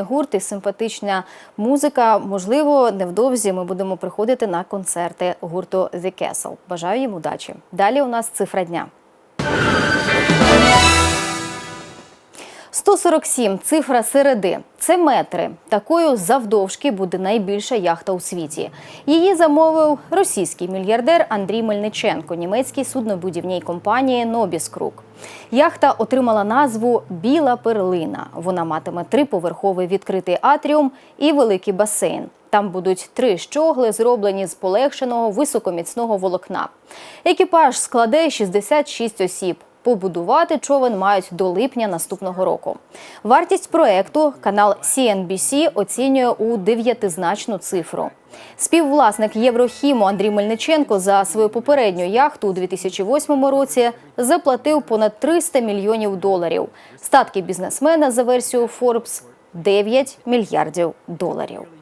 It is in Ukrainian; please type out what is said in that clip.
Гурт і симпатична музика. Можливо, невдовзі ми будемо приходити на концерти гурту The Castle. Бажаю їм удачі. Далі у нас цифра дня. 147 – цифра середи. Це метри. Такою завдовжки буде найбільша яхта у світі. Її замовив російський мільярдер Андрій Мельниченко, німецькій суднобудівній компанії Нобіс Крук. Яхта отримала назву Біла перлина. Вона матиме триповерховий відкритий атріум і великий басейн. Там будуть три щогли, зроблені з полегшеного високоміцного волокна. Екіпаж складе 66 осіб. Побудувати човен мають до липня наступного року. Вартість проекту канал CNBC оцінює у дев'ятизначну цифру. Співвласник Єврохіму Андрій Мельниченко за свою попередню яхту у 2008 році заплатив понад 300 мільйонів доларів. Статки бізнесмена за версією Forbes – 9 мільярдів доларів.